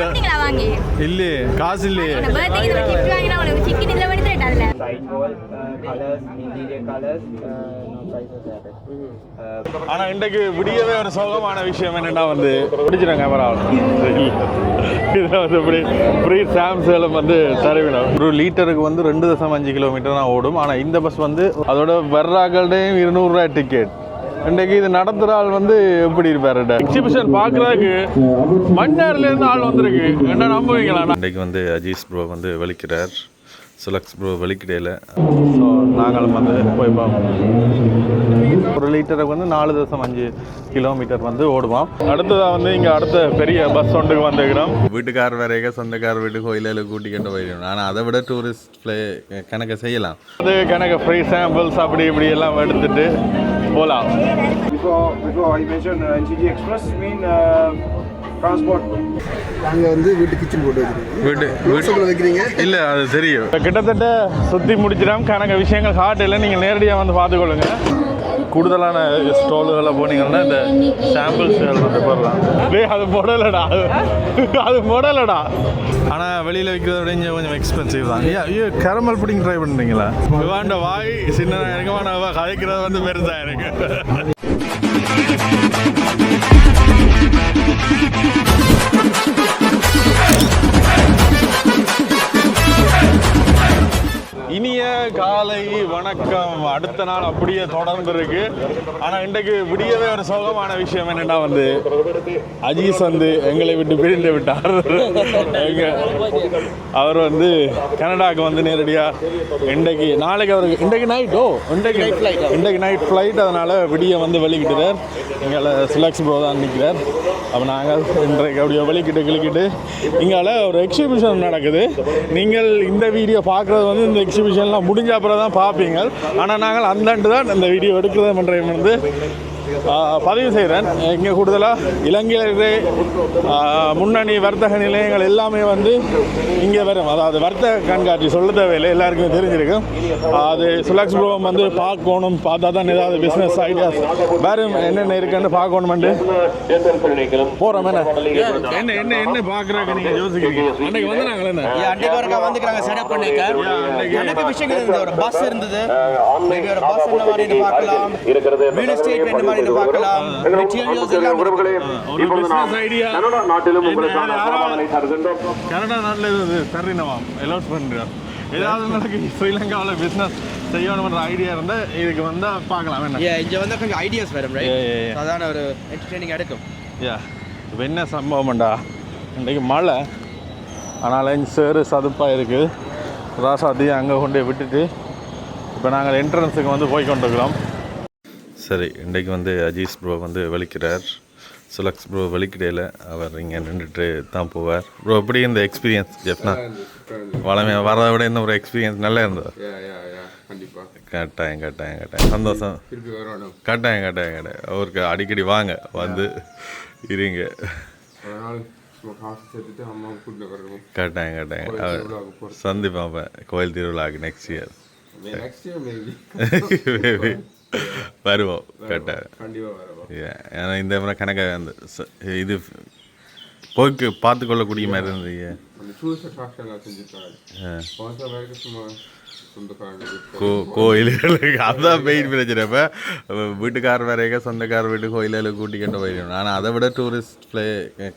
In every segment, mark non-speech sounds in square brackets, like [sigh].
சாப்பிட்டீங்களா வாங்கி. காசு இல்லையே இந்த பர்த்டேக்கு நம்ம gift வாங்கினா உங்களுக்கு சிக்கன் இதில் பண்ணி தரேன் அதில் side wall uh, uh. Uh, ஆனா இன்றைக்கு விடியவே ஒரு சோகமான விஷயம் என்னன்னா வந்து பிடிச்சிடும் கேமரா இதில் வந்து இப்படி ஃப்ரீ சாம் சேலம் வந்து தருவினோம். ஒரு லிட்டருக்கு வந்து ரெண்டு தசம் அஞ்சு கிலோமீட்டர் தான் ஓடும். ஆனால் இந்த பஸ் வந்து அதோட வர்றாக்களடையும் இருநூறுரூவா டிக்கெட் இன்றைக்கு இது நடத்துகிற ஆள் வந்து எப்படி இருப்பாரு எக்ஸிபிஷன் பார்க்குறதுக்கு மன்னார்லேருந்து ஆள் வந்திருக்கு. என்ன நம்புவீங்களா? இன்றைக்கு வந்து அஜீஸ் ப்ரோ வந்து வெளிக்கிறார் சுலக்ஸ் ப்ரோ வெளிக்கிடையில். ஸோ நாங்களும் வந்து போய் பார்ப்போம். ஒரு லிட்டருக்கு வந்து நாலு தசம் அஞ்சு கிலோமீட்டர் வந்து ஓடுவோம். அடுத்ததாக வந்து இங்கே அடுத்த பெரிய பஸ் ஒன்றுக்கு வந்துக்கிறோம் வீட்டுக்கார் வரைக்கும் சொந்தக்கார வீட்டு கோயிலில் கூட்டிக்கிட்டு போயிடணும் ஆனால் அதை விட டூரிஸ்ட் ப்ளே கணக்கு செய்யலாம். அது கணக்கு ஃப்ரீ சாம்பிள்ஸ் அப்படி இப்படி எல்லாம் எடுத்துட்டு போகலாம் Before, before I mentioned uh, NCG Express mean uh, transport. அங்கே வந்து வீட்டு கிச்சன் போட்டு வீட்டு வைக்கிறீங்க? இல்ல அது தெரியும். கிட்டத்தட்ட சுத்தி முடிச்சிடாம கணக்க விஷயங்கள் காட்டல நீங்க நேரடியா வந்து பார்த்துக்கொள்ளுங்க. கூடுதலான ஸ்டாலுகளை போனீங்கன்னா இந்த சாம்பிள்ஸ் வந்து போடலாம். டேய் அது முடலடா அது முடலடா ஆனா வெளியில விற்கிறத விட கொஞ்சம் எக்ஸ்பென்சிவ் தான். ஐயா ஐயோ கேரமல் புடிங் ட்ரை பண்ணுறீங்களா வேண்ட வாய் சின்னதா எனக்கு வேணாம் கதைக்கிறது வந்து பெருசா இருக்கு. அடுத்த நாள் அப்படியே தொடர்ந்து இருக்கு. ஆனா இன்றைக்கு விடியவே ஒரு சோகமான விஷயம் என்னன்னா வந்து அஜீஸ் வந்து எங்களை விட்டு பிரிந்து விட்டார். எங்க அவர் வந்து கனடாக்கு வந்து நேரடியா இன்றைக்கு நாளைக்கு அவருக்கு இன்றைக்கு நைட்டோ இன்றைக்கு இன்றைக்கு நைட் ஃப்ளைட் அதனால விடிய வந்து வெளிக்கிட்டுறார் எங்களை சிலக்ஸ் ப்ரோ தான் நிற்கிறார் அப்போ நாங்கள் இன்றைக்கு அப்படியே வெளிக்கிட்டு கிளிக்கிட்டு இங்கால ஒரு எக்ஸிபிஷன் நடக்குது. நீங்கள் இந்த வீடியோ பார்க்குறது வந்து இந்த எக்ஸிபிஷன்லாம் முடிஞ்ச அப்புறம் தான் பார்ப்பீங்க ஆனால் நாங்கள் அந்தாண்டு தான் இந்த வீடியோ எடுக்கிறது பண்ணுறேன் வந்து பதிவு செய்கிறேன். இங்கே கூடுதலாக இலங்கையிலே முன்னணி வர்த்தக நிலையங்கள் எல்லாமே வந்து இங்கே வரும். அதாவது வர்த்தக கண்காட்சி சொல்ல தேவையில்லை எல்லாருக்குமே தெரிஞ்சிருக்கும் அது சுலக்ஸ் ப்ரோம் வந்து பார்க்கணும் பார்த்தா தான் ஏதாவது பிஸ்னஸ் ஐடியாஸ் வேறு என்னென்ன இருக்குன்னு பார்க்கணுமெண்டு போகிறோம் என்ன? என்ன என்ன என்ன பார்க்குறாங்க நீங்கள் யோசிக்கிறீங்க. அன்னைக்கு வந்து நாங்கள் என்ன அன்றைக்கு ஒருக்கா வந்துக்கிறாங்க செட்டப் பண்ணிக்க. எனக்கு விஷயங்கள் இருந்தது ஒரு பஸ் இருந்தது. மேபி ஒரு பஸ் என்ன மாதிரி பார்க்கலாம். ரியல் எஸ்டேட் என்ன மாதிரி பார்க்கலாம். உறவுகளே கனடா நாட்டிலும் உங்களுக்கான சவால்களை தருகின்றோம். கனடா நாட்டில் இது தர்றினவாம் எலோட் பண்ணுறார் ஏதாவது நடக்கு ஸ்ரீலங்காவில் பிஸ்னஸ் செய்யணுன்ற ஐடியா இருந்தால் இதுக்கு வந்தால் பார்க்கலாம். இங்க வந்து கொஞ்சம் ஐடியாஸ் வரும் அதான ஒரு என்டர்டெய்னிங் எடுக்கும். யா இப்போ என்ன சம்பவம்டா? இன்றைக்கு மழை. ஆனால் இங்கே சேரு சதுப்பாக இருக்குது ராசாத்தையும் அங்கே கொண்டு போய் விட்டுட்டு இப்போ நாங்கள் என்ட்ரன்ஸுக்கு வந்து போய் கொண்டிருக்கிறோம் சரி இன்றைக்கு வந்து அஜீஸ் ப்ரோ வந்து வெளிக்கிறார் சுலக்ஸ் ப்ரோ வெளிக்கிடையில் அவர் இங்கே நின்றுட்டு தான் போவார். ப்ரோ எப்படி இந்த எக்ஸ்பீரியன்ஸ் ஜெஃப்னா? வளமே வரதை விட இந்த ஒரு எக்ஸ்பீரியன்ஸ் நல்லா இருந்தது? கட்டாயம் கட்டாயம் கட்டாயம். சந்தோஷம். கட்டாயம் கட்டாயம் கட்டாயம். அவருக்கு அடிக்கடி வாங்க வந்து இருங்க. கட்டாயம் கட்டாயம். கோயில் திருவிழாவுக்கு அப்போ. கோயில் திருவிழாக்கு next year next year maybe வருவோம் Yeah, ஏன்னா இந்த முறை கணக்க அந்த இது போய்க்கு பார்த்து கொள்ளக்கூடிய மாதிரி இருந்தது கோயில்களுக்கு அதான் பெயின் பிரச்சனை இப்போ வீட்டுக்கார் வரைக்கும் சொந்தக்கார வீட்டு கோயிலில் கூட்டிக்கிட்டு போயிடணும். ஆனால் அதை விட டூரிஸ்ட் ப்ளே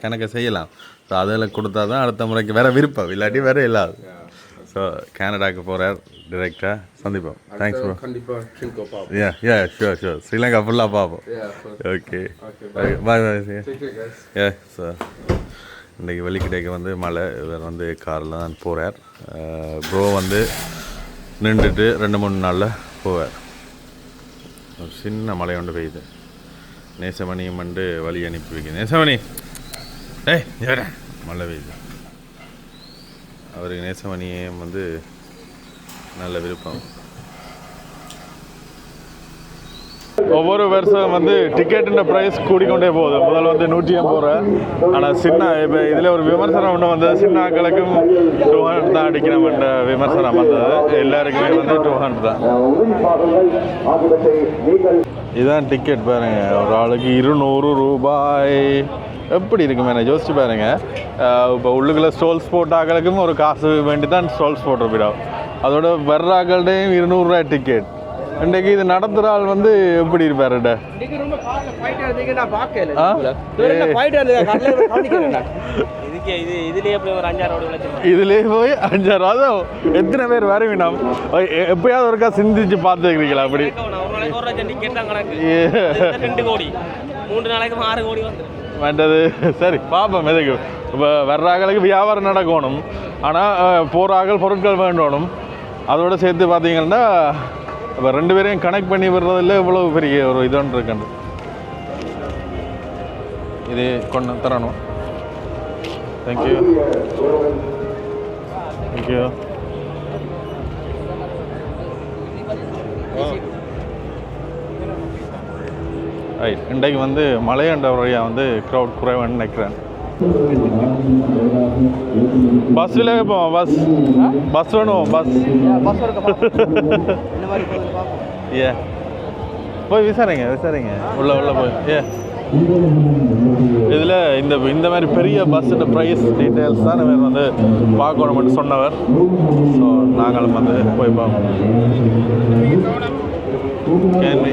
கணக்கு செய்யலாம். ஸோ அதில் கொடுத்தா தான் அடுத்த முறைக்கு வேற விருப்பம். இல்லாட்டி வேற இல்லாது. ஸோ கனடாக்கு போகிறார் டிரெக்டாக சந்திப்போம். தேங்க்ஸ் ப்ரோ கண்டிப்பா ட்ரிங்கோ பாப்போம். Yeah yeah sure sure Sri Lanka ஃபுல்லாக பார்ப்போம் ஓகே Okay, பாய் பாய். ஏ சார் இன்றைக்கி வெள்ளிக்கிடைக்கு வந்து மழை. இவர் வந்து காரில் தான் போகிறார் ப்ரோ வந்து நின்றுட்டு ரெண்டு மூணு நாளில் போவார். சின்ன மழை ஒன்று பெய்யுது. நேசமணியும் வந்து வழி அனுப்பி வைக்க நேசமணி! ஏய். மழை பெய்யுது. அவருக்கு நேசமணியும் வந்து நல்ல விருப்பம். ஒவ்வொரு வருஷம் வந்து டிக்கெட்டுன்ற ப்ரைஸ் கூடிக்கொண்டே போகுது. முதல்ல வந்து நூற்றி ஐம்பது ரூபா. ஆனால் சின்ன இப்போ இதில் ஒரு விமர்சனம் ஒன்று வந்தது. சின்ன ஆக்களுக்கும் டூ ஹண்ட்ரட் தான் அடிக்கணும்ன்ற விமர்சனம் வந்தது. எல்லாருக்குமே வந்து டூ ஹண்ட்ரட் தான். இதுதான் டிக்கெட் பாருங்க. ஒரு ஆளுக்கு இருநூறு ரூபாய். எப்படி இருக்கும்? என்ன யோசிச்சு பாருங்க. இப்போ உள்ளுக்குள்ள ஸ்டோல்ஸ் போட்டாக்களுக்கும் ஒரு காசு வேண்டி தான் ஸ்டோல்ஸ் போட்டிருப்பிடும் அதோட வர்றாக்கள்டையும் இருநூறுரூவா டிக்கெட் இன்றைக்கு இது நடத்துகிற ஆள் வந்து எப்படி இருப்பாருட இதுலயே போய் அஞ்சாறு அதுவும் எத்தனை பேர் வருவீங்க நாம் எப்பயாவது ஒருக்கா சிந்திச்சு பார்த்துக்கிறீங்களா அப்படி? ரெண்டு கோடி. மூன்று நாளைக்கு ஆறு கோடி வந்து மற்றது சரி பார்ப்போம் எதுக்கு? இப்போ வர்றாங்களுக்கு வியாபாரம் நடக்கணும். ஆனால் போகிறாக்கள் பொருட்கள் வேண்டணும். அதோடு சேர்த்து பார்த்தீங்கன்னா இப்போ ரெண்டு பேரையும் கனெக்ட் பண்ணி விடுறதில்ல இவ்வளோ பெரிய ஒரு இதுன்னு இருக்குண்டு இது கொண்டு தரணும். தேங்க்யூ தேங்க்யூ ரைட் இன்றைக்கு வந்து மலையாண்ட வழியாக வந்து க்ரௌட் குறைவான்னு நினைக்கிறேன். பஸ்ஸில் இப்போ பஸ் பஸ் வேணும்? பஸ் ஏ போய் விசாரிங்க விசாரிங்க. உள்ள உள்ள போய். ஏ இதில் இந்த இந்த மாதிரி பெரிய பஸ்ஸோட ப்ரைஸ் டீட்டெயில்ஸ் தான் இவர் வந்து பார்க்கணும்னு சொன்னவர். ஸோ நாங்களும் வந்து போய் பார்ப்போம். கேள்வி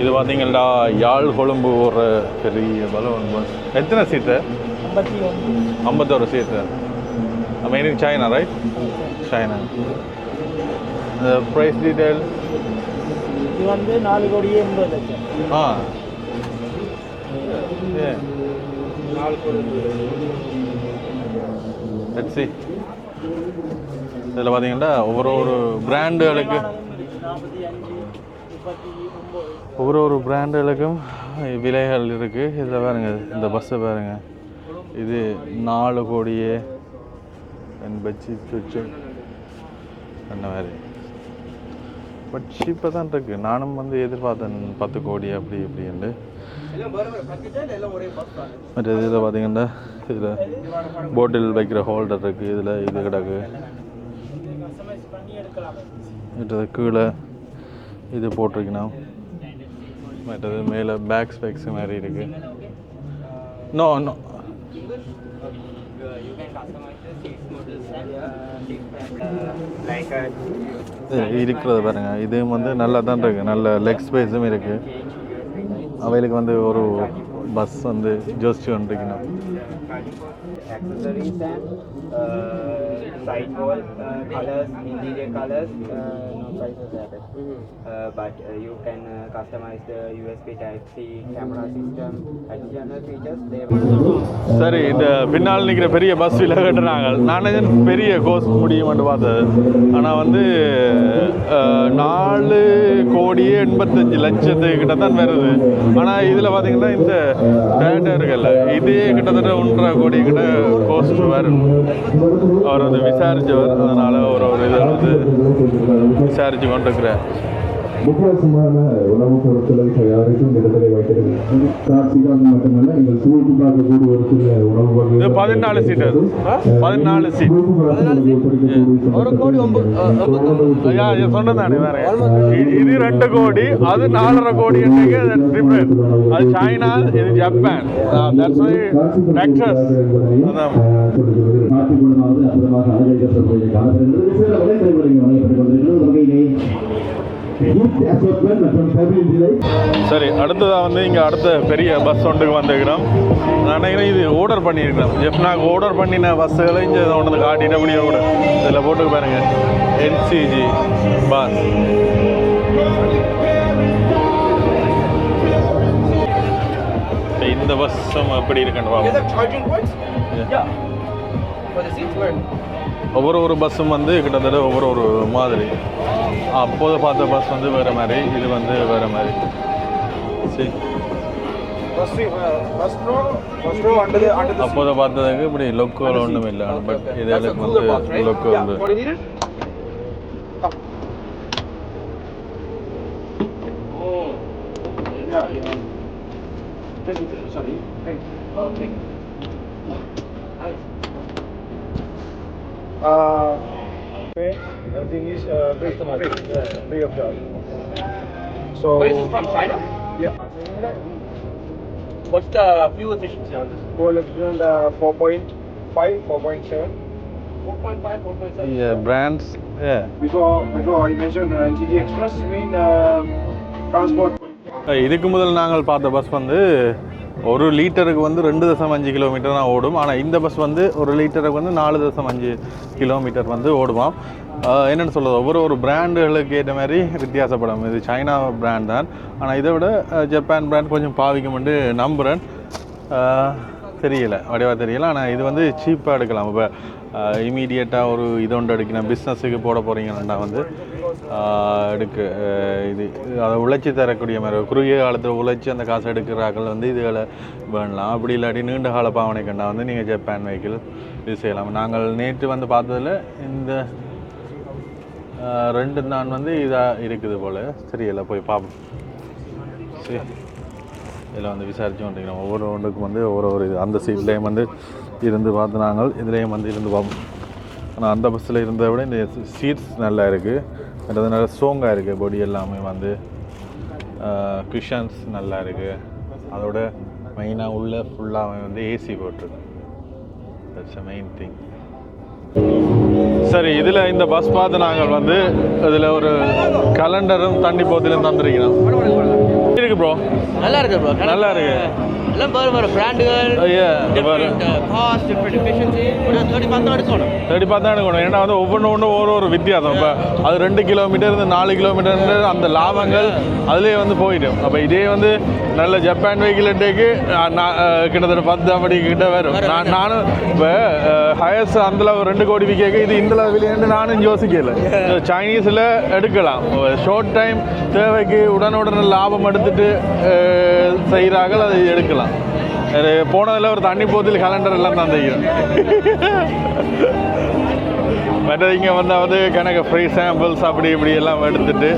இது பார்த்தீங்கன்னா யாழ் கொழும்பு ஒரு பெரிய பலூன் பஸ் எத்தனை சீட்டு ஐம்பத்தோரு seat made in China right China price detail இது வந்து நாலு கோடியே எண்பது லட்சம். ஆ. ஏ லெட்ஸ் see. இதில் பார்த்தீங்கன்னா ஒவ்வொரு ஒரு பிராண்டுகளுக்கு ஒவ்வொரு ஒரு பிராண்டுகளுக்கும் விலைகள் இருக்குது இதில் பாருங்க இந்த பஸ்ஸை பாருங்க. இது நாலு கோடியே எண்பத்தி சொச்சம் அந்த மாதிரி. பட் சீப்பாக தான் இருக்குது நானும் வந்து எதிர்பார்த்தேன் பத்து கோடி அப்படி இப்படின்ட்டு. மற்ற இதில் பார்த்தீங்கன்னா இதில் போட்டில் வைக்கிற ஹோல்டர் இருக்குது இதில் இது கிடக்கு. மற்றது கீழே இது போட்டிருக்கணும். மற்றது மேலே பேக் ஸ்பெக்ஸ் மாதிரி இருக்கு. நோ நோ இருக்கிறத இருக்கிறது பாருங்க. இதுவும் வந்து நல்லா தான் இருக்கு. நல்ல லெக் ஸ்பேஸும் இருக்கு. அவைகளுக்கு வந்து ஒரு பஸ் வந்து ஜோஸ்டி வந்துருக்கணும். Accessories and uh, side wall uh, colors, interior colors, uh, no prices added. Uh, but uh, you can uh, customize the USB Type C camera system, additional features. They சரி இந்த பின்னால் நிற்கிற பெரிய பஸ் விலை கட்டுறாங்க நான் பெரிய கோர்ஸ் முடியும்னு பார்த்தது ஆனால் வந்து நாலு கோடியே எண்பத்தஞ்சு லட்சத்துக்கிட்ட தான் வருது ஆனால் இதில் பார்த்தீங்கன்னா இந்த டேட்டா இருக்குல்ல இதே கிட்டத்தட்ட ஒன்றரை கோடி கிட்ட கோஸ்ட் அவர் வந்து விசாரித்தவர் அதனால் ஒரு ஒரு இதை வந்து விசாரித்து கொண்டிருக்கிறார். வித்தியாசமான உணவுப் பொருட்களை தயாரிக்கும் இடத்திலே வைத்திருக்கிறது காட்சிக்காக மட்டுமல்ல நீங்கள் சுவைத்து பார்க்கக்கூடிய ஒரு சில உணவு வகைகள் இது பதினாலு சீட் அது பதினாலு சீட் ஒரு கோடி ஒன்பது ஐயா இது சொன்னதானே வேற. இது ரெண்டு கோடி அது நாலரை கோடி என்றைக்கு டிஃப்ரெண்ட் அது சைனா இது ஜப்பான் தட்ஸ் வை சில வகையிலே சரி அடுத்ததாக வந்து இங்கே அடுத்த பெரிய பஸ் ஒன்றுக்கு வந்துக்கிறோம் நான் நினைக்கிறேன் இது ஆர்டர் பண்ணியிருக்கிறோம். ஜெஃப்னாக்கு ஆர்டர் பண்ணின பஸ்ஸுகளை இங்கே வந்து காட்டிட்டு அப்படியே கூட இதில் போட்டு பாருங்க. என்சிஜி பஸ் இந்த பஸ்ஸும் எப்படி இருக்குன்னு ஒவ்வொரு ஒரு பஸ்ஸும் வந்து கிட்டத்தட்ட ஒவ்வொரு ஒரு மாதிரி அப்போது பார்த்த பஸ் வந்து வேறு மாதிரி இது வந்து வேறு மாதிரி சரி uh, அப்போதை பார்த்ததுக்கு இப்படி லொக்குகள் ஒன்றும் இல்லை பட் box, வந்து? லொக்கு yeah. Thank you, sorry. Thank you. Oh, thank you. Uh, pay, everything is uh, free, free, free of charge. So, Where is it from? China? yeah. What's the fuel efficiency on this? Fuel efficient uh, 4.5, 4.7. 4.5, 4.7. Brands Before, before I mentioned uh, NCG Express mean uh, transport. இதுக்கு முதல் நாங்கள் பார்த்த bus வந்து ஒரு லிட்டருக்கு வந்து ரெண்டு தசம் அஞ்சு கிலோமீட்டர் தான் ஓடும். ஆனால் இந்த பஸ் வந்து ஒரு லிட்டருக்கு வந்து நாலு தசம் அஞ்சு கிலோமீட்டர் வந்து ஓடுமாம். என்னென்னு சொல்கிறது ஒவ்வொரு ஒரு பிராண்டுகளுக்கு ஏற்ற மாதிரி வித்தியாசப்படும். இது சைனா பிராண்ட் தான். ஆனால் இதை விட ஜப்பான் பிராண்ட் கொஞ்சம் பாவிக்கும்னு நம்புகிறேன் தெரியல. வடிவாக தெரியல. ஆனால் இது வந்து சீப்பாக எடுக்கலாம். இப்போ இமீடியட்டாக ஒரு இது ஒன்று எடுக்கணும். பிஸ்னஸுக்கு போட போகிறீங்கன்னா வந்து. எடுக்க இது அதை உழைச்சி தரக்கூடிய மாதிரி குறுகிய காலத்தில் உழைச்சி அந்த காசை எடுக்கிறார்கள் வந்து இதுகளை வேணலாம். அப்படி இல்லாட்டி நீண்ட கால பாவனை கண்டா வந்து நீங்கள் ஜப்பான் வெஹிக்கிள் இது செய்யலாம். நாங்கள் நேற்று வந்து பார்த்ததில் இந்த ரெண்டு நான் வந்து இதாக இருக்குது போல். சரியில்லை போய் பார்ப்போம். சரி. இதில் வந்து விசாரிச்சு வந்துக்கிறோம் ஒவ்வொரு ஒன்றுக்கும் வந்து ஒவ்வொரு ஒரு இது. அந்த சீட்லேயும் வந்து இருந்து பார்த்து நாங்கள் இதுலேயும் வந்து இருந்து பார்ப்போம். ஆனால் அந்த பஸ்ஸில் இருந்ததை விட இந்த சீட்ஸ் நல்லா இருக்குது மற்றது நல்ல ஸ்ட்ராங்காக இருக்குது பொடி எல்லாமே வந்து. குஷன்ஸ் நல்லா இருக்குது அதோட மெயினாக உள்ள ஃபுல்லாக வந்து ஏசி போட்டிருக்கு. தட்ஸ் அ மெயின் திங் சரி இதில் இந்த பஸ் பார்த்து நாங்கள் வந்து இதில் ஒரு கலண்டரும் தண்ணி போத்திலும் தந்திருக்கிறோம். இருக்கு ப்ரோ நல்லா இருக்கு ப்ரோ நல்லா இருக்கு. எல்லாம் வேறு வேறு பிராண்டுகள் காஸ்ட் எஃபிஷியன்சி ஒரு தேர்ட்டி பார்த்து எடுக்கணும். தேடி பார்த்தா எடுக்கணும். ஏன்னா வந்து ஒவ்வொன்று ஒன்று ஒரு ஒரு வித்தியாசம். இப்போ அது ரெண்டு கிலோமீட்டர் இருந்து நாலு கிலோமீட்டர் அந்த லாபங்கள் அதுலேயே வந்து போயிடும். அப்போ இதே வந்து நல்ல ஜப்பான் வெஹிக்கிள் டேக்கு கிட்டத்தட்ட பத்து அப்படி கிட்ட வரும். நான் நானும் இப்போ ஹயர்ஸ் ஒரு ரெண்டு கோடி விற்க இது இந்த விலையேன்னு நானும் யோசிக்கல. சைனீஸில் எடுக்கலாம். ஷார்ட் டைம் தேவைக்கு உடனுடன் லாபம் எடுத்துட்டு செய்கிறார்கள் அதை எடுக்கலாம். போனதில் ஒரு தண்ணி போத்தில் கலண்டர் எல்லாம் தந்திக்கிறேன் மற்றது இங்கே வந்தாவது கணக்கு ஃப்ரீ சாம்பிள்ஸ் அப்படி இப்படி எல்லாம் எடுத்துட்டு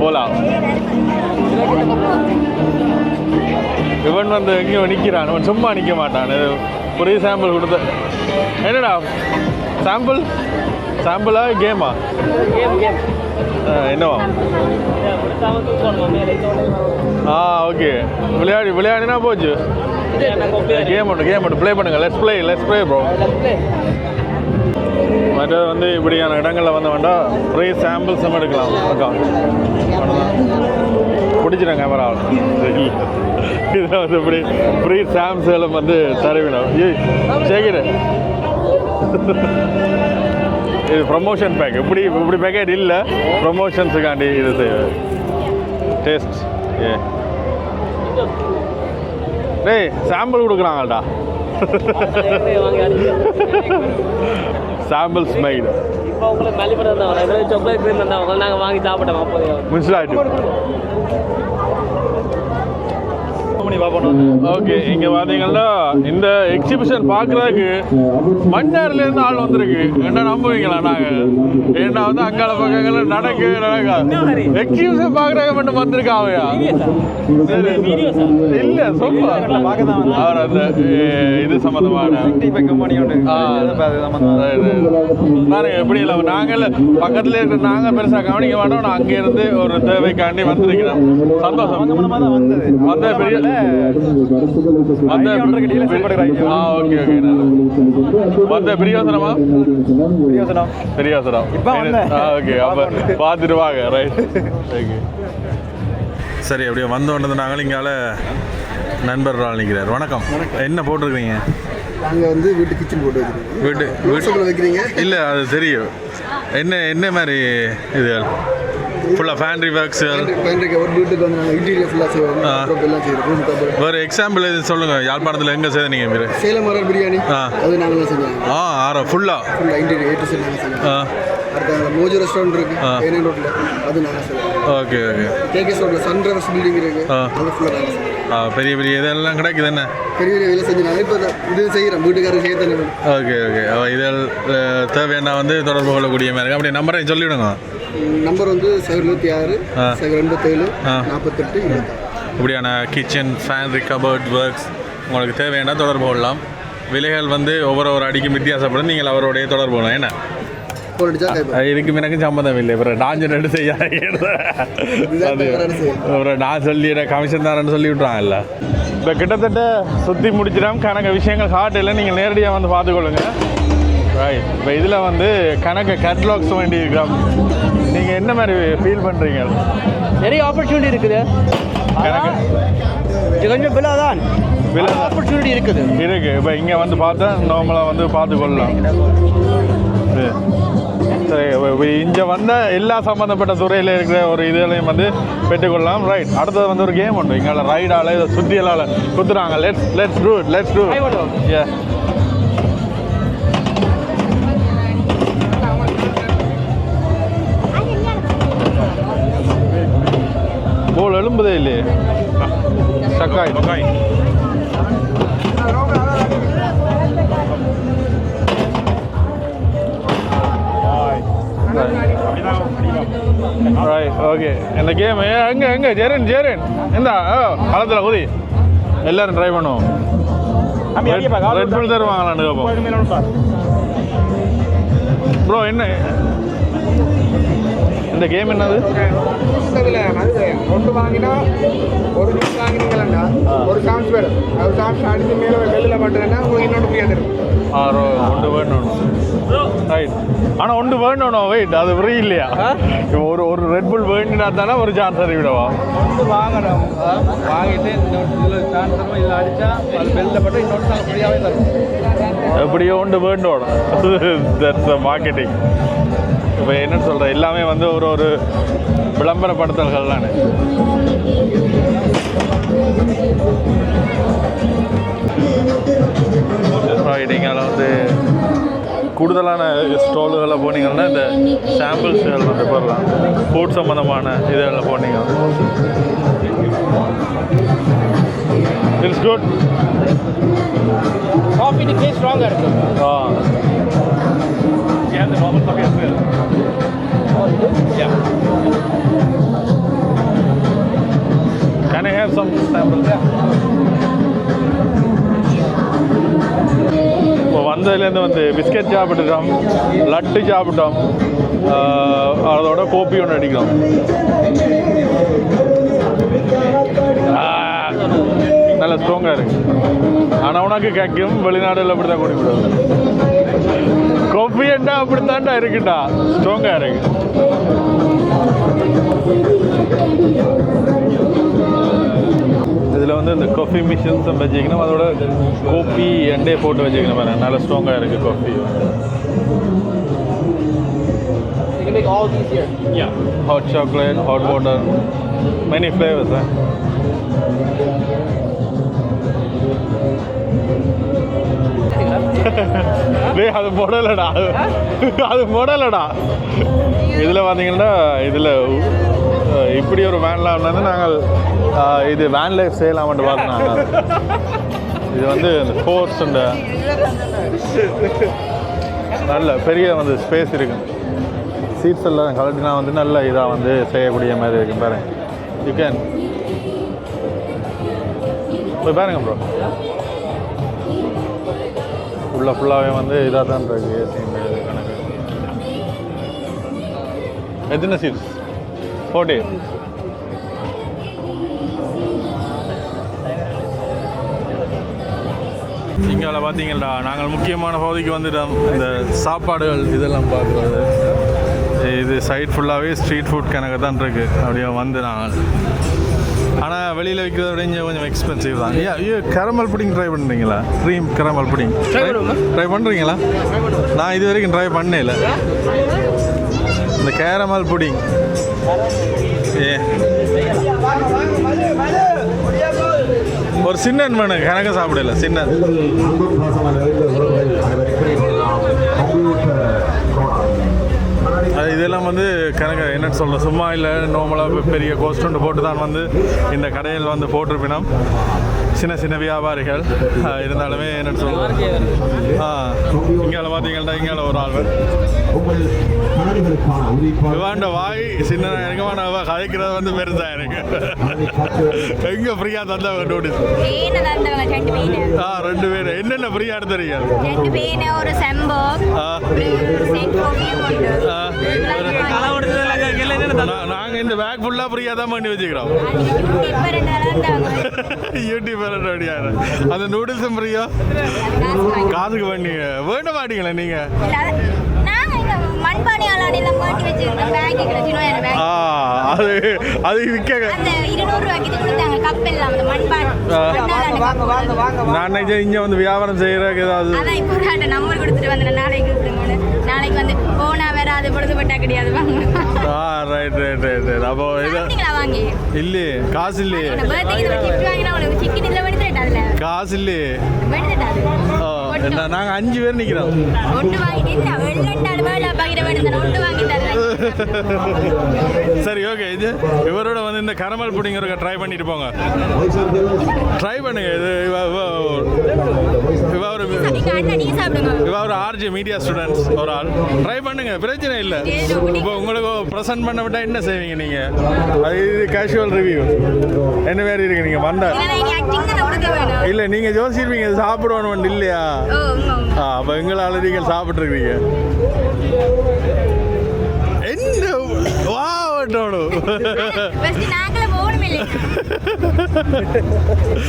போகலாம் இவன் வந்து எங்கேயோ நிற்கிறான் இவன் சும்மா நிற்க மாட்டான். ஃப்ரீ சாம்பிள் கொடுத்த. என்னடா? சாம்பிள் சாம்பிளா கேமா என்னவா? ஆ ஓகே விளையாடி விளையாடினா போச்சு. கேம் ஒன்று கேம் ஒன்று ப்ளே பண்ணுங்க. Let's play let's play bro மற்றது வந்து இப்படியான இடங்களில் வந்து வேண்டாம் ஃப்ரீ சாம்பிள்ஸும் எடுக்கலாம். அக்கா பிடிச்சிடும் கேமரா இதில் வந்து இப்படி ஃப்ரீ சாம்பிள்ஸும் வந்து தருவினோம். ஏய் சேகிடு இது ப்ரமோஷன் பேக் இப்படி இப்படி பேக்கெட் இல்லை. ப்ரமோஷன்ஸுக்காண்டி இது செய்வேன் டேஸ்ட் ஏ. டேய் சாம்பிள் கொடுக்குறாங்கடா சாம்பிள்ஸ் மைடு இப்போ உங்களுக்கு மல்லிப்படம் தான் சாக்லேட் நாங்கள் வாங்கி சாப்பிட்டோம் அப்போதைய முன்சிலாலிட்டி ஓகே இங்க பார்த்தீங்கன்னா இந்த எக்ஸிபிஷன் பார்க்குறதுக்கு மன்னார்ல இருந்து ஆள் வந்திருக்கு. என்ன நம்புவீங்களா நாங்க? ஏன்னா வந்து அங்கால பக்கங்கள நடக்க நடக்க? எக்ஸிபிஷன் பார்க்குறாங்க மட்டும் வந்திருக்காவையா சரி. இல்ல சொல்லுவா அவர் அந்த இது சம்மந்தமான ஆ, பாருங்க எப்படி இல்லை நாங்கள் பக்கத்துல இருக்கிற நாங்க பெருசா கவனிக்க மாட்டோம். நான் அங்கே இருந்து ஒரு தேவைக்காண்டி வந்திருக்கிறோம். சந்தோஷம். வந்த பெரிய வந்த ஆ ஓகே ஓகே வந்த. பிரியோசனமா ஓகே அப்ப பார்த்துட்டு வாங்க ரைட் ஓகே சரி அப்படியே வந்த உடனே நாங்கள் இங்கால நண்பர் நிற்கிறார். வணக்கம். என்ன போட்டிருக்கீங்க நாங்கள் வந்து வீட்டு கிச்சன் போட்டு வச்சிருக்கோம். வீட்டு வாட்ஸ்அப்பில் வீட்டு வைக்கிறீங்க இல்லை அது தெரியும். என்ன என்ன மாதிரி இது? ஃபுல்லாக ஃபேண்ட்ரி ஒர்க்ஸ் பேண்ட்ரிக்கு ஒரு வீட்டுக்கு வந்து நாங்கள் இன்டீரியர் ஃபுல்லாக செய்வோம். எல்லாம் செய்வோம் வேறு எக்ஸாம்பிள் இது சொல்லுங்கள் யாழ்ப்பாணத்தில் எங்கே செய்த நீங்கள் மீர் சேலம் மரம் பிரியாணி. அது நாங்கள் செஞ்சோம் ஆ ஆறா ஃபுல்லாக ஃபுல்லாக இன்டீரியர் ஏ டு செட் நாங்கள் செஞ்சோம் ஆ. அடுத்து மோஜோ ரெஸ்டாரண்ட் இருக்கு. ஏனே ரோட்டில் அது நாங்கள் செய்வோம். Okay okay. கேகேஸ் ரோட்டில் சன் ரைவர்ஸ் பில்டிங் இருக்கு. அது ஃபுல்லாக நாங்கள் செய்வோம். ஆ பெரிய பெரிய இதெல்லாம் கிடைக்குது என்ன? பெரிய பெரிய வேலை செஞ்சு நாங்கள் இப்போ இது செய்கிறோம் வீட்டுக்காரர் செய்ய தண்ணி ஓகே ஓகே. இதில் தேவையான வந்து தொடர்பு கொள்ளக்கூடிய மாதிரி. அப்படியே நம்பரை சொல்லிவிடுங்க. நம்பர் வந்து சைபர் இருபத்தி ஆறு. சைபர் எண்பத்தேழு. நாற்பத்தெட்டு இப்படியான கிச்சன் ஃபேன்ரி கபர்ட் ஒர்க்ஸ் உங்களுக்கு தேவையான தொடர்பு கொள்ளலாம் விலைகள் வந்து ஒவ்வொரு ஒரு அடிக்கும் வித்தியாசப்படும். நீங்கள் அவருடைய தொடர்பு கொள்ளலாம் என்ன? ஃபோன் இதுக்கு எனக்கு சம்மந்தம் இல்லை. அப்புறம் நான் சொன்னு செய்யும்? அப்புறம் நான் சொல்லி கமிஷன் தரேன்னு சொல்லி விட்றாங்கல்ல இப்போ கிட்டத்தட்ட சுற்றி முடிச்சிடாம கணக்கு விஷயங்கள் காட்டில் நீங்கள் நேரடியாக வந்து பார்த்துக்கொள்ளுங்க. ரைட் இப்போ இதில் வந்து கணக்கு கேட்லாக்ஸ் வேண்டி இருக்கோம் நீங்கள் என்ன மாதிரி ஃபீல் பண்ணுறீங்க நிறைய ஆப்பர்ச்சுனிட்டி இருக்குது. கணக்கு. கொஞ்சம் விலை தான் விலை. ஆப்பர்ச்சுனிட்டி இருக்குது. இருக்கு. இப்போ இங்கே வந்து பார்த்தா நார்மலாக வந்து பார்த்துக்கொள்ளலாம். சரி இங்கே வந்த எல்லா சம்மந்தப்பட்ட துறையில் இருக்கிற ஒரு இதுலையும் வந்து பெற்றுக்கொள்ளலாம் ரைட் அடுத்தது வந்து ஒரு கேம் உண்டு. இங்கே ரைடால் இதை சுற்றியலால் குத்துறாங்க. Let's let's do let's do. ஏ எழும்புதே இல்லையே சக்காய் ரைட் ஓகே இந்த கேம் எங்க எங்க ஜெரன் ஜெரன் இந்த களத்தில் குதி. எல்லாரும் ட்ரை பண்ணுவோம். ரெட் புல் தருவாங்களான்னு கேட்போம். ப்ரோ. என்ன இந்த கேம் என்னது? ஒன்று வாங்கினா ஒரு நியூஸ் வாங்கினீங்களா ஒரு சாங்ஸ் வரும் அது சாங்ஸ் அடிச்சு மேலே வெளியில் பண்ணுறேன்னா உங்களுக்கு இன்னொன்று ஃப்ரீயாக தரும். ஆரோ ஒன்று வேணும். ரைட் ஆனால் ஒன்று வேணும் வெயிட் அது ஃப்ரீ இல்லையா? இப்போ ஒரு ஒரு ரெட் புல் வேணுனா தானே ஒரு சான்ஸ் அறிவிடவா வாங்கணும். வாங்கிட்டு இதில் சான்ஸ் இதில் அடித்தா அது வெளில பட்டு இன்னொன்று நாங்கள் ஃப்ரீயாகவே தருவோம் எப்படியோ ஒன்று வேண்டோட தட்ஸ் மார்க்கெட்டிங் இப்போ என்ன சொல்கிறேன் எல்லாமே வந்து ஒரு ஒரு விளம்பரப்படுத்தல்கள் தானே நீங்கள் வந்து கூடுதலான ஸ்டாலுகளில் போனீங்கன்னா இந்த சாம்பிள்ஸ்கள் வந்து போடலாம். ஃபுட் சம்மந்தமான இதெல்லாம் போனீங்க. இட்ஸ் குட் காஃபி டேஸ்ட் ஸ்ட்ராங்காக இருக்குது ஆ. Yeah, the normal coffee as well. Yeah. Can I have some samples? there? இப்போ வந்ததுலேருந்து வந்து பிஸ்கட் சாப்பிட்டுட்டோம் லட்டு சாப்பிட்டோம் அதோட கோப்பி ஒன்று அடிக்கிறோம் ஆஹ் நல்ல ஸ்ட்ராங்காக இருக்கு ஆனால் உனக்கு கேட்கும் வெளிநாடுல அப்படி தான் குடிக்கூடாது கொஃபி என்ன அப்படித்தான்டா இருக்குடா ஸ்ட்ராங்கா இருக்கு இதில் வந்து இந்த காஃபி மிஷின்ஸ் வச்சுக்கணும் அதோட கோப்பி எண்டே போட்டு வச்சுக்கணும் பாருங்க நல்ல ஸ்ட்ராங்காக இருக்குது coffee You can make all these here. Yeah. Hot chocolate, [laughs] டேய் அது முடலடா அது முடலடா இதில் பார்த்தீங்கன்னா இதில் இப்படி ஒரு வேன்லாம் வந்து நாங்கள் இது வேன் லைஃப் செய்யலாம்னு பார்த்தோம் இது வந்து இந்த ஃபோர்ஸ் நல்ல பெரிய வந்து ஸ்பேஸ் இருக்கும் சீட்ஸ் எல்லாம் கலட்டினா வந்து நல்ல இதாக வந்து செய்யக்கூடிய மாதிரி இருக்கும் பாருங்க. யூ கேன் போய் பாருங்க ப்ரோ ஃபுல்லாக ஃபுல்லாகவே வந்து இதாக தான் இருக்குது ஏசி இது கணக்கு. எத்தனை சீட்ஸ் ஃபோர்ட்டி இங்கே பார்த்தீங்களா நாங்கள் முக்கியமான பகுதிக்கு வந்துட்டோம். இந்த சாப்பாடுகள் இதெல்லாம் பார்க்குறது. இது சைட் ஃபுல்லாகவே ஸ்ட்ரீட் ஃபுட் கணக்கு தான் இருக்குது அப்படியே வந்து நாங்கள். ஆனால் வெளியில் விற்கிறத விட இங்கே கொஞ்சம் எக்ஸ்பென்சிவ் தான். ஐயா ஐயோ கரமல் புடிங் ட்ரை பண்ணுறீங்களா க்ரீம் கரமல் புடிங் ட்ரை பண்ணுறீங்களா நான் இது வரைக்கும் ட்ரை பண்ணல. இந்த கேரமல் புடிங் ஏ ஒரு சின்ன வேணும் கணக்கு சாப்பிடல சின்ன அது இதெல்லாம் வந்து கணக்கு என்னன்னு சொல்ல சும்மா இல்லை நார்மலாக பெரிய கோஸ்ட் போட்டு தான் வந்து இந்த கடையில் வந்து போட்டிருப்பினோம். சின்ன சின்ன வியாபாரிகள் இருந்தாலுமே என்னன்னு சொல்ல ஆ இங்கே பார்த்தீங்கன்னா இங்கே ஒரு ஆள். இவாண்ட வாய் சின்ன அவ கதைக்கிறது வந்து பெருசா எனக்கு எங்க ஃப்ரீயா தந்தா நோட்டீஸ் ஆ ரெண்டு பேர். என்னென்ன ஃப்ரீயா எடுத்துறீங்க ரெண்டு பேனு ஒரு செம்போ ஆ ஒரு செட் கோபியும் உண்டு ஆ. இதெல்லாம் என்னென்ன நா- நாங்க இந்த பேக் ஃபுல்லா ஃப்ரீயா தான் பண்ணி வச்சுக்கிறோம் யூடியூப் ரெண்டு நாள் தாங்க யூடியூப் அடியாரு அந்த நூடுல்ஸும் ஃப்ரீயா காசு வாங்கி காதுக்கு பண்ணி வேண்ட மாட்டீங்களா நீங்க இல்ல, அது- அது அது விற்க. நான் இங்க வந்து வியாபாரம் செய்யறதுக்கு ஏதாவது நாளைக்கு வந்து போனா வேற அது பொழுதுபட்டா கிடையாது வாங்க. ஆ ரைட் ரைட் ரைட் ரைட் அப்போ இது சாப்பிட்டீங்களா? வாங்கி. இல்லையே காசு இல்லையே பர்த்டேக்கு இது கிஃப்ட் வாங்கினா உங்களுக்கு சிக்கன் இதில் வெடித்துட்டு அதுல? காசு இல்லையே வெடித்துட்டாது ஓ, நாங்க அஞ்சு பேர் நிக்கிறோம். பாக்கிற வாங்கி தரேன். சரி ஓகே இது இவரோட வந்து இந்த கரமல் புடிங் இருக்க ட்ரை பண்ணிட்டு போங்க. ட்ரை பண்ணுங்க இது ஒரு இவ ஒரு ஆர்ஜி மீடியா ஸ்டூடெண்ட்ஸ் ஒரு ஆள். ட்ரை பண்ணுங்க பிரச்சனை இல்லை. இப்போ உங்களுக்கு ப்ரெசென்ட் பண்ண விட்டா என்ன செய்வீங்க நீங்க? அது இது கேஷுவல் ரிவ்யூ என்ன வேறு இருக்கு நீங்க? வந்தா இல்லை நீங்க யோசிச்சிருப்பீங்க சாப்பிடணும் இல்லையா? அப்போ எங்களால் நீங்கள் சாப்பிட்ருக்கீங்க என்ன? வா வட்டணும்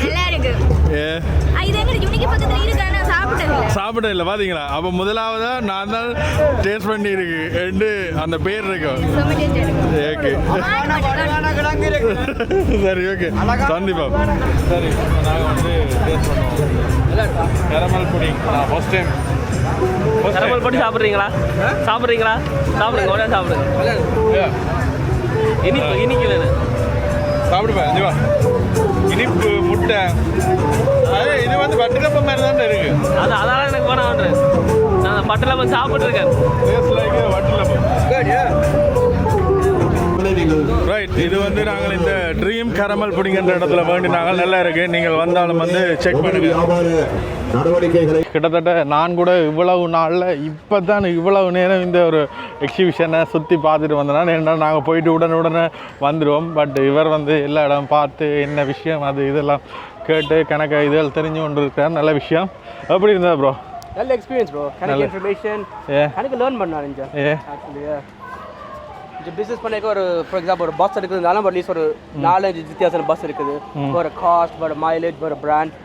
நல்லா இருக்கு. இது எங்க யூனிக்கு பக்கத்துல இருக்கு ஆனா சாப்பிட்டது இல்ல சாப்பிட இல்லை பார்த்தீங்களா அப்போ முதலாவதா நான் தான் டேஸ்ட் பண்ணி இருக்கு. ரெண்டு அந்த பேர் இருக்கு. ஓகே சரி ஓகே. கண்டிப்பா சரி நாங்கள் வந்து டேஸ்ட் பண்ணுவோம். கேரமல் புடிங் நான் ஃபர்ஸ்ட் டைம் கரமல் போட்டு சாப்பிட்றீங்களா? சாப்பிட்றீங்களா? சாப்பிடுங்க உடனே சாப்பிடுங்க. இனிப்பு இனிக்கு வேணும். சாப்பிடுப்பா இது வா. இனிப்பு முட்டை. அது இது வந்து வட்டுக்கப்ப மாதிரி தான் இருக்கு. அது அதால எனக்கு வேணான்றேன் நான் வந்து சாப்பிட்ருக்கேன் டேஸ்ட் லைக் வட்டுலப்பம் ரைட் இது வந்து நாங்கள் இந்த ட்ரீம் கரமல் புடிங்கன்ற இடத்துல வேண்டி நாங்கள் நல்லா இருக்கு. நீங்கள் வந்தாலும் வந்து செக் பண்ணுங்க. நடவடிக்கைகளை கிட்டத்தட்ட நான் கூட இவ்வளவு நாளில் இப்போ தான் இவ்வளவு நேரம் இந்த ஒரு எக்ஸிபிஷனை சுற்றி பார்த்துட்டு வந்தேன்னா ஏன்னா நாங்கள் போயிட்டு உடனே உடனே வந்துடுவோம் பட் இவர் வந்து எல்லா இடம் பார்த்து என்ன விஷயம் அது இதெல்லாம் கேட்டு கணக்கு இதெல்லாம் தெரிஞ்சு கொண்டு இருக்கிறார் நல்ல விஷயம். எப்படி இருந்தா ப்ரோ நல்ல எக்ஸ்பீரியன்ஸ் ப்ரோ கணக்கு இன்ஃபர்மேஷன் ஏ? கணக்கு லேர்ன் இங்கே. ஏ? ஆக்சுவலி இந்த பிஸ்னஸ் பண்ணிக்க ஒரு ஃபார் எக்ஸாம்பிள் ஒரு பஸ் இருக்குதுனாலும் அட்லீஸ்ட் ஒரு நாலஞ்சு வித்தியாசம் பஸ் இருக்குது. ஒரு காஸ்ட் ஒரு மைலேஜ் ஒரு பிராண்ட்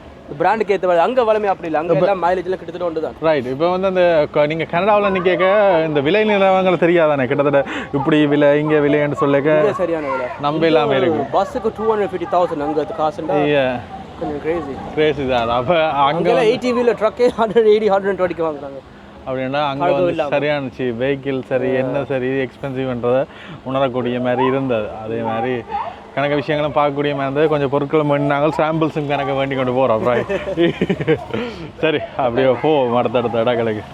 பிராண்டுக்கு ஏற்ற அங்கே வளமே அப்படி இல்லை. அங்கே எல்லாம் மைலேஜ்லாம் கிட்டத்தட்ட ஒன்று தான் ரைட் இப்போ வந்து அந்த நீங்கள் கனடாவில் நிற்க இந்த விலை நிலவரங்கள் தெரியாதானே? கிட்டத்தட்ட இப்படி விலை இங்கே விலைன்னு சொல்லிக்க சரியான விலை. நம்ப இல்லாமல் இருக்கு. பஸ்ஸுக்கு டூ ஹண்ட்ரட் ஃபிஃப்டி தௌசண்ட் அங்கே காசுண்டா கொஞ்சம் கிரேசி கிரேசி தான். அப்போ அங்கே எயிட்டி வீலர் ட்ரக்கே ஹண்ட்ரட் எயிட்டி ஹண்ட்ரட் டுவெண்ட்டிக்கு வாங்குறாங்க. அப்படின்னா அங்கே வந்து. சரியானுச்சு. வெஹிக்கிள் சரி என்ன சரி எக்ஸ்பென்சிவ்ன்றதை உணரக்கூடிய மாதிரி இருந்தது. அதே மாதிரி கணக்கு விஷயங்களும் பார்க்கக்கூடிய மாதிரி இருந்தது. கொஞ்சம் பொருட்களும் வேண்டினாங்க சாம்பிள்ஸும் கணக்கு வேண்டி கொண்டு போகிறோம் [laughs] சரி அப்படியே போ. அடுத்தடுத்த இடங்களுக்கு.